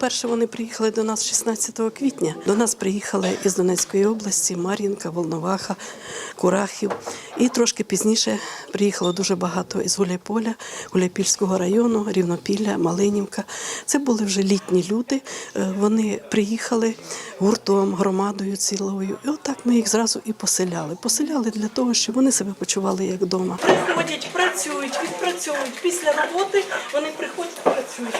Перше вони приїхали до нас 16 квітня. До нас приїхали із Донецької області Мар'їнка, Волноваха, Курахів. І трошки пізніше приїхало дуже багато із Гуляйполя, Гуляйпільського району, Рівнопілля, Малинівка. Це були вже літні люди. Е, Вони приїхали гуртом, громадою цілою. І отак ми їх зразу і поселяли. Поселяли для того, щоб вони себе почували як вдома. Приходять, працюють, відпрацьовують. Після роботи вони приходять, працюють.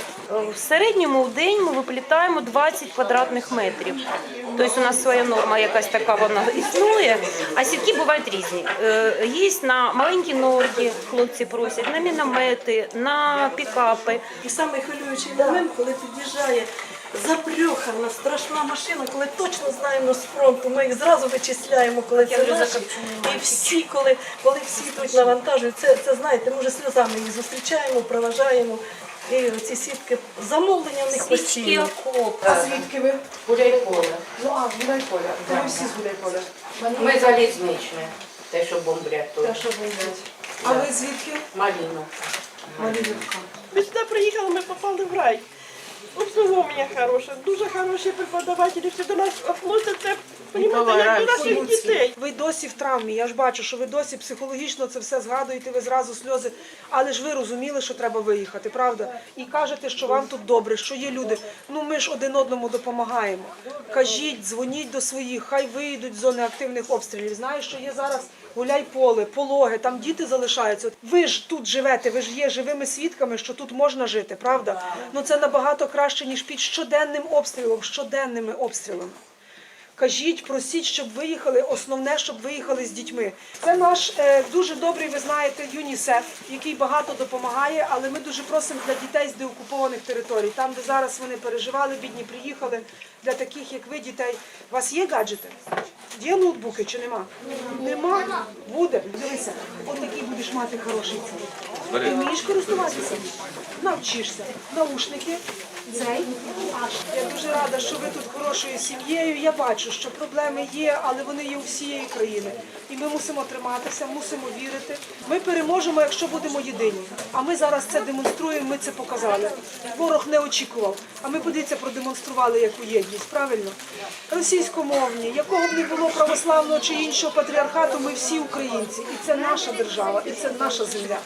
В середньому в день ми виплітаємо 20 квадратних метрів. Тобто у нас своя норма якась така вона існує, а сітки бувають різні. Е, Є на маленькі норки, хлопці просять, на міномети, на пікапи. І самий хвилюючий момент, коли під'їжджає запрьохана, страшна машина, коли точно знаємо з фронту, ми їх зразу вичисляємо, коли це вже наші. І всі, коли, коли всі йдуть навантажують, це, це знаєте, ми вже сльозами їх зустрічаємо, проважаємо. І ці сітки, замовлення в них Свічки, постійно. окопи. А звідки ви? Гуляйполе. Ну, а, з Гуляйполя. То ви всі з Гуляйполя. Ми залізничне, те, що бомблять тут. Те, що бомблять. А ви звідки? Маліну. Малинівка. Ми сюди приїхали, ми попали в рай. Обслуговування хороше, дуже хороші преподавателі, всі до нас относяться, понімаєте, як до наших дітей. Ви досі в травмі. Я ж бачу, що ви досі психологічно це все згадуєте, ви зразу сльози. Але ж ви розуміли, що треба виїхати, правда? І кажете, що вам тут добре, що є люди. Ну ми ж один одному допомагаємо. Кажіть, дзвоніть до своїх, хай виїдуть з зони активних обстрілів. Знаєш, що є зараз гуляй поле, пологи, там діти залишаються. Ви ж тут живете, ви ж є живими свідками, що тут можна жити, правда? Ну це набагато краще, ніж під щоденним обстрілом, щоденними обстрілами. Кажіть, просіть, щоб виїхали. Основне, щоб виїхали з дітьми. Це наш е, дуже добрий, ви знаєте, ЮНІСЕФ, який багато допомагає, але ми дуже просимо для дітей з деокупованих територій, там, де зараз вони переживали, бідні приїхали. Для таких, як ви, дітей. У вас є гаджети? Є ноутбуки чи нема? Нема? Буде. Дивися, от такий будеш мати хороший цей. Ти вмієш користуватися? Навчишся. Наушники. Цей. Я дуже рада, що ви тут хорошою сім'єю. Я бачу, що проблеми є, але вони є у всієї країни. І ми мусимо триматися, мусимо вірити. Ми переможемо, якщо будемо єдині. А ми зараз це демонструємо, ми це показали. Ворог не очікував. А ми, подивіться, продемонстрували яку єдність. Правильно? Російськомовні, якого б не було православного чи іншого патріархату, ми всі українці. І це наша держава, і це наша земля.